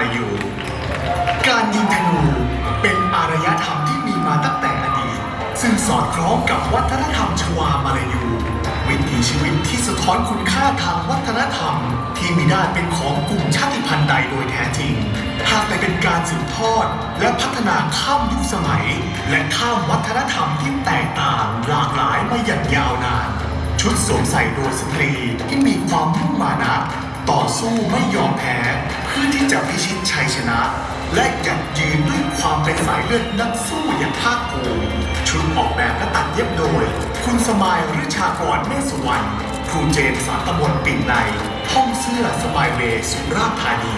มาลายูการยิงธนูเป็นอารยธรรมที่มีมาตั้งแต่อดีต ซึ่งสอดคล้องกับวัฒนธรรมชวามาลายู วิถีชีวิตที่สะท้อนคุณค่าทางวัฒนธรรม ที่มีได้เป็นของกลุ่มชาติพันธุ์ใดโดยแท้จริง หากแต่เป็นการสืบทอด และพัฒนาข้ามยุคสมัย และข้ามวัฒนธรรมที่แตกต่างหลากหลายมาอย่างยาวนาน ชุดสวมใส่โดยสตรีที่มีความมุ่งมานะ ต่อสู้ไม่ยอมแพ้เพื่อที่จะพิชิตชัยชนะ และหยัดยืนด้วยความเป็นสายเลือดนักสู้อย่างภาคภูมิชุดออกแบบและตัดเย็บโดย คุณสมายฤชากรเมฆสุวรรณครูเจนสารตะมนปิ่นในห้องเสื้อสบายเวสุราษฎร์ธานี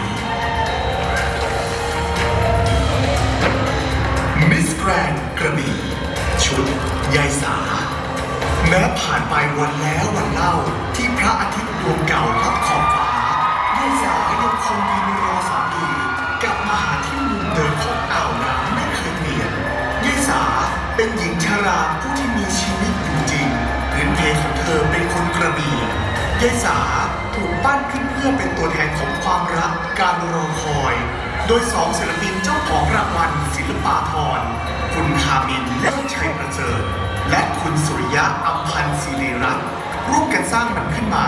มิสแกรนกระบี่ชุดยายสาแม้ผ่านไปวันแล้ววันเล่าที่พระอาทิตย์ดวงเก่าลับขอบฟ้า เป็นหญิงชราผู้ที่มีชีวิตอยู่จริงพื้นเพของเธอเป็นคนกระบี่ยายสาถูกปั้นขึ้นเพื่อเป็นตัวแทนของความรักการรอคอย โดยสองศิลปินเจ้าของรางวัลศิลปาภรคุณคามินและชัยประเสริฐและคุณสุริยะอัมพันธ์ศิริรัตน์ร่วมกันสร้างมันขึ้นมา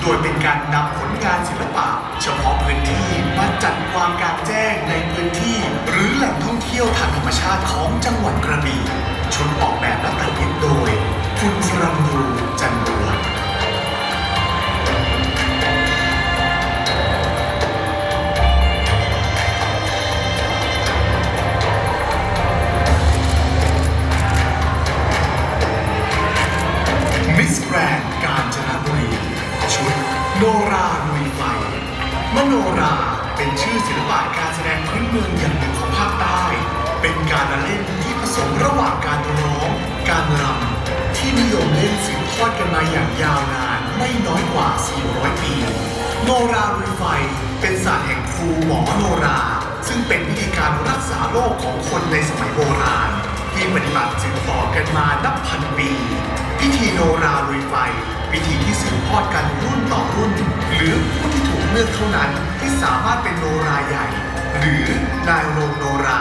โดยเป็นการนำผลงานศิลปะ เฉพาะพื้นที่มาจัดควางการแจ้งในพื้นที่ หรือแหล่งท่องเที่ยวทางธรรมชาติของจังหวัดกระบี่ ชุดออกแบบและตัดเย็บโดยคุณสรัมยูจันดวง อดกันมาอย่างยาวนานไม่น้อยกว่า 400 ปี โนราลุยไฟเป็นศาสตร์แห่งครูหมอโนรา ซึ่งเป็นวิธีการรักษาโรคของคนในสมัยโบราณ ที่ปฏิบัติสืบต่อกันมานับพันปี พิธีโนราลุยไฟพิธีที่สืบทอดกันรุ่นต่อรุ่น หรือผู้ที่ถูกเลือกเท่านั้นที่สามารถเป็นโนราใหญ่ หรือนายโรงโนรา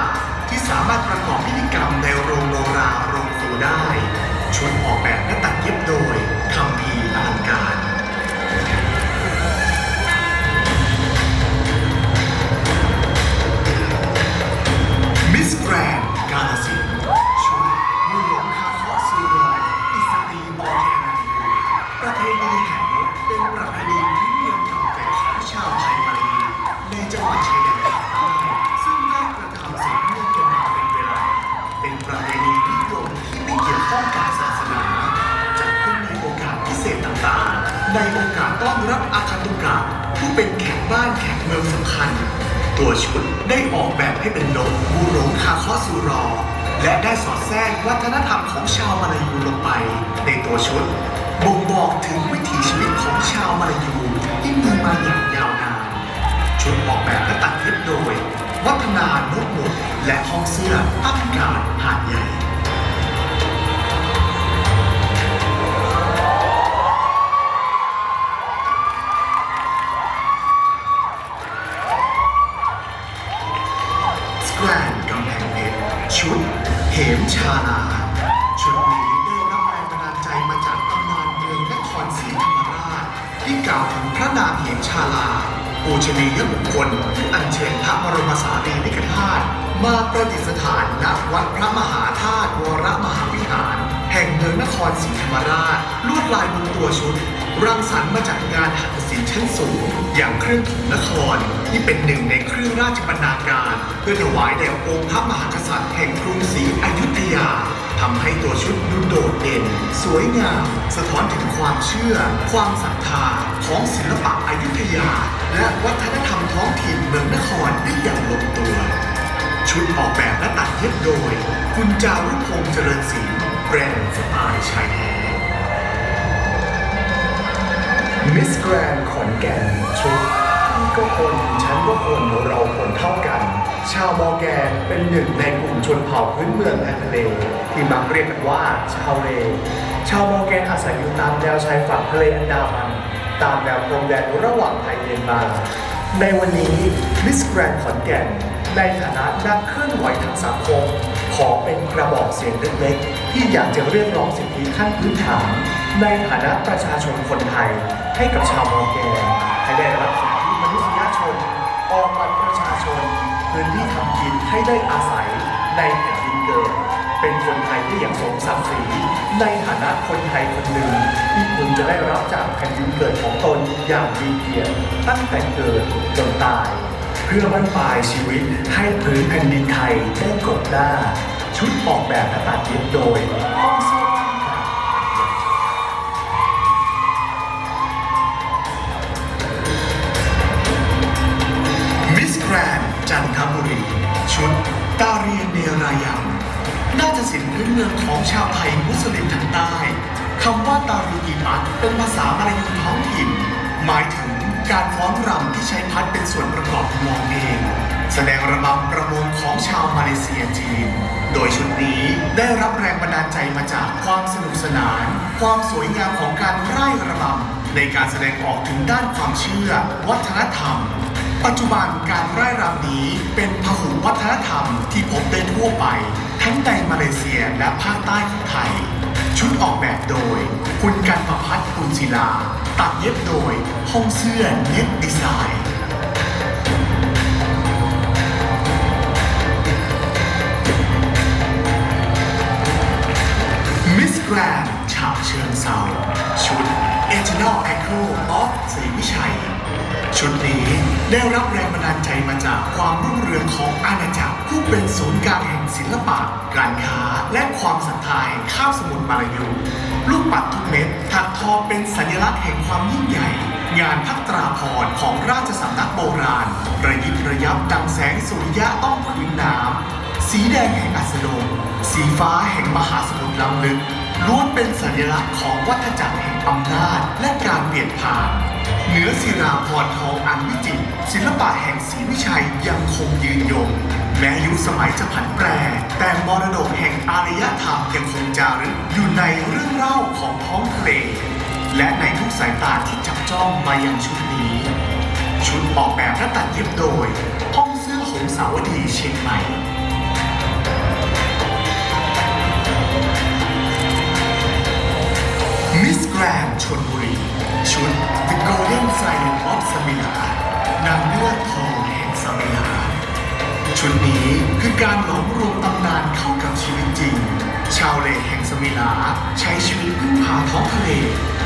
ที่สามารถประกอบพิธีกรรมในโรงโนราโรงครูได้ชุดออกแบบ ตัวชุดได้ออกแบบให้เป็นนกบูโรงคาคอสุรอ และได้สอดแทรกวัฒนธรรมของชาวมาลายูลงไป ในตัวชุดบ่งบอกถึงวิถีชีวิตของชาวมาลายูที่มีมาอย่างยาวนานชุดออกแบบและตัดเย็บโดย วัฒนานกหมุดและห้องเสื้อ ชาลาปูชนียบุคคลที่อัญเชิญพระบรมสารีริกธาตุมาประดิษฐานณวัดพระมหาธาตุวรมหาวิหาร แห่งเมืองนครศรีธรรมราชลวดลายบนตัวชุด รังสรรค์มาจากงานหัตถศิลป์ชั้นสูง อย่างเครื่องถุงนครที่เป็นหนึ่งในเครื่องราชบรรณาการ เพื่อถวายแด่องค์พระมหากษัตริย์แห่งกรุงศรีอยุธยา ทำให้ตัวชุดดูโดดเด่น สวยงาม สะท้อนถึงความเชื่อ ความศรัทธาของศิลปะอยุธยา และวัฒนธรรมท้องถิ่นเมืองนครได้อย่างลงตัว ชุดออกแบบและตัดเย็บโดย คุณจารุพงษ์เจริญศรีแบรนด์สไตล์ชายแท้มิสแกรนขอนแก่นชุด พี่ก็คนฉันก็คนเราคนเท่ากัน ชาวมอแกนเป็นหนึ่งในกลุ่มชนเผ่าพื้นเมืองทางทะเลที่มักเรียกกันว่าชาวเล ชาวมอแกนอาศัยอยู่ตามแนวชายฝั่งทะเลอันดามัน ตามแนวพรมแดนระหว่างไทยเมียนมา ในวันนี้มิสแกรนขอนแก่นในฐานะนักเคลื่อนไหวทางสังคม ขอเป็นกระบอกเสียงเล็กๆ ที่อยากจะเรียกร้องสิทธิขั้นพื้นฐาน ในฐานะประชาชนคนไทยให้กับชาวมอร์แกนให้ได้รับ ออกบัตรประชาชนพื้นที่ทำกินให้ได้อาศัยในแผ่นดินเกิด เป็นคนไทยที่อย่างสมศักดิ์ศรีในฐานะคนไทยคนหนึ่งที่คุณจะได้รับจากแผ่นดินเกิดของตนอย่างมีเกียรติตั้งแต่เกิดจนตาย เพื่อบั้นปลายชีวิตให้พื้นแผ่นดินไทยได้กบหน้า ชุดออกแบบและตัดเย็บโดยห้องเสื้อผ้ เรียนรายยังน่าจะสินพื้นเมืองของชาวไทยมุสลิมทางใต้คำว่าตารูกีปัตเป็นภาษามาลายูท้องถิ่น หมายถึงการฟ้อนรำที่ใช้พัดเป็นส่วนประกอบมองเอง แสดงระบำประมงของชาวมาเลเซียจีน โดยชุดนี้ได้รับแรงบันดาลใจมาจากความสนุกสนาน ความสวยงามของการไร่ระบำในการแสดงออกถึงด้านความเชื่อ วัฒนธรรม ปัจจุบันการไร่รำนี้เป็นพหุวัฒนธรรมที่พบได้ทั่วไป ทั้งในมาเลเซียและภาคใต้ของไทย ชุดออกแบบโดย คุณกันประพัฒน์กุลศิลา ตัดเย็บโดยห้องเสื้อเย็บดีไซน์มิสแกรนฉาเชิงเซาชุด e t e r n a l Echo of ศรีวิชัย ชุดนี้ ได้รับแรงบันดาลใจมาจากความรุ่งเรืองของอาณาจักรผู้เป็นศูนย์กลางแห่งศิลปะ การค้า และความศรัทธาแห่งข้าวสมุทรมาลายูลูกปัดทุกเม็ดถักทอเป็นสัญลักษณ์แห่งความยิ่งใหญ่ งานพักตราพรของราชสำนักโบราณ ระยิบระยับดังแสงสุริยะต้องพื้นน้ำสีแดงแห่งอัสดงสีฟ้าแห่งมหาสมุทรล้ำลึกล้วนเป็นสัญลักษณ์ของวัฏจักรแห่งอำนาจและการเปลี่ยนผ่าน เหนือศิราพรทองอันวิจิตรศิลปะแห่งศรีวิชัยยังคงยืนยง แม้ยุคสมัยจะผันแปร แต่มรดกแห่งอารยธรรมยังคงจารึกอยู่ในเรื่องเล่าของท้องทะเล และในทุกสายตาที่จับจ้องมายังชุดนี้ ชุดออกแบบและตัดเย็บโดยห้องเสื้อหงสาวดีเชียงใหม่มิสแกรนชนบุรีชุด The Golden Silent of Samila นางเลือดทองแห่งสมิลาชุดนี้คือการหลอมรวมตำนานเข้ากับชีวิตจริง ชาวเลแห่งสมิลาใช้ชีวิตพึ่งพาท้องทะเล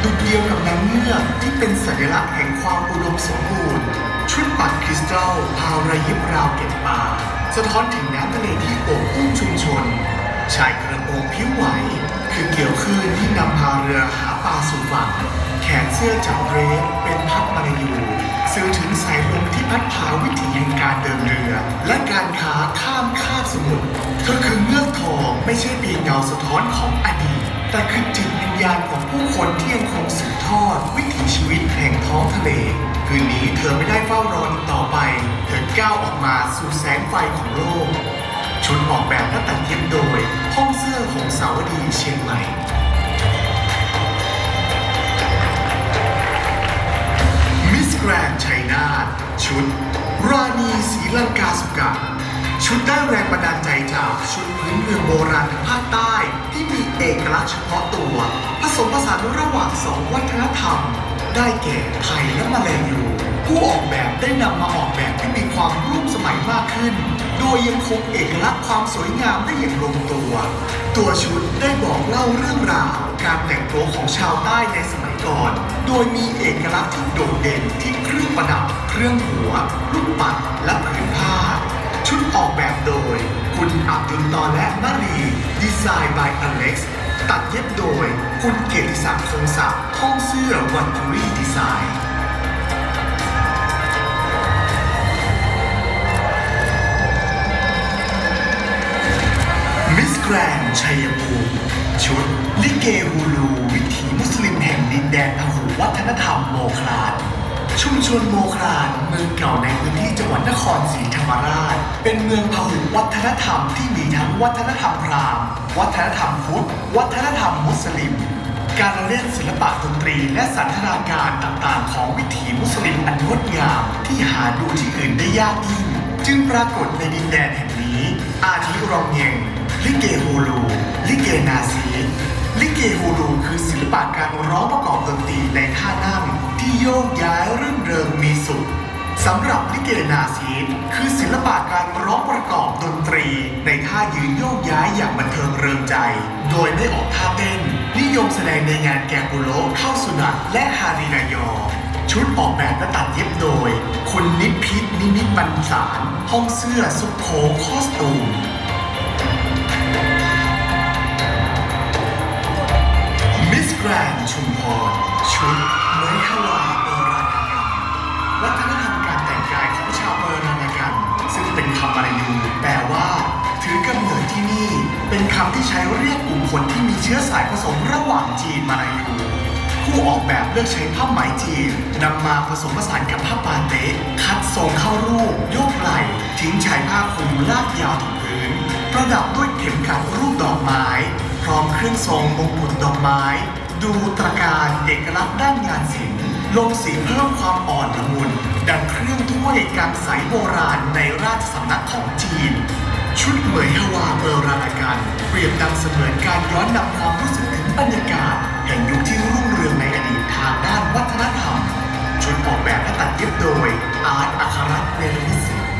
ดุจเดียวกับนางเงือกที่เป็นสัญลักษณ์แห่งความอุดมสมบูรณ์ ชุดปัดคริสตัลพาวระยิบราวเก็บปลาสะท้อนถึงน้ำทะเลที่โอบอุ้มชุมชน ชายกระโปรงผิวไหว คือเกี่ยวคลื่นที่นำพาเรือหาปลาสู่ฝั่ง แขนเสื้อจากเรสเป็นพัดมาลายูสื่อถึงสายลมที่พัดพาวิถีแห่งการเดินเรือ และการค้าข้ามคาบสมุทรเธอคือเงือกทองไม่ใช่เพียงเงาสะท้อนของอดีต แต่คือจิตวิญญาณของผู้คนที่ยังคงสืบทอด วิถีชีวิตแห่งท้องทะเล คืนนี้เธอไม่ได้เฝ้ารออีกต่อไป เธอก้าวออกมาสู่แสงไฟของโลกชุดออกแบบและตัดเย็บโดยห้องเสื้อของสาวดีเชียงใหม่ แกรนชัยนาทชุด ราณีศรีลังกาสุกะชุดได้แรงบันดาลใจจากชุดพื้นเมืองโบราณภาคใต้ ที่มีเอกลักษณ์เฉพาะตัว ผสมผสานระหว่างสองวัฒนธรรม ได้แก่ไทยและมาเลายูผู้ออกแบบได้นำมาออกแบบที่มีความร่วมสมัยมากขึ้น โดยยังคงเอกลักษณ์ความสวยงามได้อย่างลงตัว ตัวชุดได้บอกเล่าเรื่องราว การแต่งตัวของชาวใต้ในสมัย ก่อนโดยมีเอกลักษณ์ที่โดดเด่นที่เครื่องประดับ เครื่องหัว ลูกปัด และผืนผ้า ชุดออกแบบโดย คุณอับดุลตอและมารีดีไซน์ by Alex ตัดเย็บโดย คุณเกียรติศักดิ์คงศักดิ์ห้องเสื้อวันทูรี่ดีไซน์มิสแกรนชัยภูมิชุด ลิเกฮูลู งดินแดนพหุวัฒนธรรมโมคลานชุมชนโมคลานเมืองเก่าในพื้นที่จังหวัดนครศรีธรรมราช เป็นเมืองพหุวัฒนธรรมที่มีทั้งวัฒนธรรมพราหมณ์ วัฒนธรรมพุทธ วัฒนธรรมมุสลิม การละเล่นศิลปะดนตรีและสันทนาการต่างๆ ของวิถีมุสลิมอันงดงามที่หาดูที่อื่นได้ยากยิ่งจึงปรากฏในดินแดนแห่งนี้ อาทิรองเยงลิเกฮูลูลิเกนาซี ลิเกฮูลูคือศิลปะการร้องประกอบดนตรีในท่านั่งที่โยกย้ายรื่นเริงมีสุขสำหรับลิเกนาซีดคือศิลปะการร้องประกอบดนตรี ในท่ายืนโยกย้ายอย่างบันเทิงเริงใจ โดยไม่ออกท่าเต้น นิยมแสดงในงานแกกุโลเข้าสุนัตและฮารินายอ ชุดออกแบบและตัดเย็บโดย คุณนิพิษนิมิตบรรสารห้องเสื้อซุโคคอสตูม แกรนชุมพรชุดเมยฮวาเปอรานากันวัฒนธรรมการแต่งกายของชาวเปอรานากัน ซึ่งเป็นคำมาลายูแปลว่า ถือกำเนิดที่นี่ เป็นคำที่ใช้เรียกกลุ่มคนที่มีเชื้อสายผสมระหว่างจีนมาลายูผู้ออกแบบเลือกใช้ผ้าไหมจีนนำมาผสมผสานกับผ้าปาเต๊คัดทรงเข้ารูป โยกไหล่ ทิ้งชายผ้าคลุมลากยาวถึงพื้น ประดับด้วยเข็มขัดรูปดอกไม้ พร้อมเครื่องทรงมงกุฎดอกไม้ ดูตระการเอกลักษณ์ด้านงานศิลป์ลงสีเพิ่มความอ่อนละมุน ดังเครื่องถ้วยกางใสโบราณในราชสำนักของจีน ชุดเหมยฮวาเปอร์รานากันเปรียบดังเสมือนการย้อนนำความรู้สึกถึงบรรยากาศแห่งยุคที่รุ่งเรืองในอดีตทางด้านวัฒนธรรม ชุดออกแบบและตัดเย็บโดย อาร์ตอัครรัตน์เนรมิตศิลป์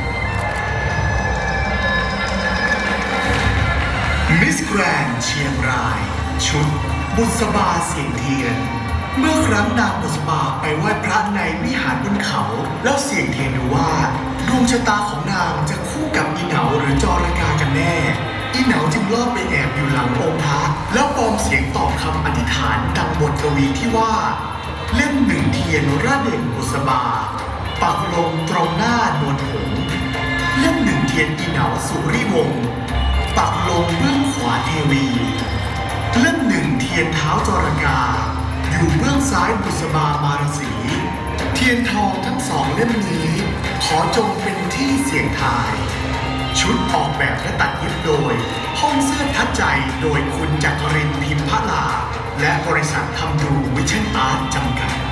มิสแกรนเชียงราย ชุด บุษบาเสียงเทียน เมื่อครั้งนางบุษบาไปไหว้พระในวิหารบนเขา แล้วเสียงเทียนดูว่าดวงชะตาของนางจะคู่กับอีเหนาหรือจอรากากันแน่อีเหนาจึงลอบไปแอบอยู่หลังองค์พระแล้วปลอมเสียงตอบคำอธิษฐานดังบทกวีที่ว่า เล่มหนึ่งเทียนระเด่นบุษบาปักลงตรงหน้านวลหงเล่มหนึ่งเทียนอีเหนาสุริวงศ์ปักลงเบื้องขวาเทวี ทียนเท้าจรกา อยู่เบื้องซ้ายบุษบามารสี เทียนทองทั้งสองเล่มนี้ ขอจงเป็นที่เสียงทาย ชุดออกแบบและตัดเย็บโดย ห้องเสื้อทัดใจโดยคุณจักรินทร์พิมพลา และบริษัททำดูวิชั่นอาร์ต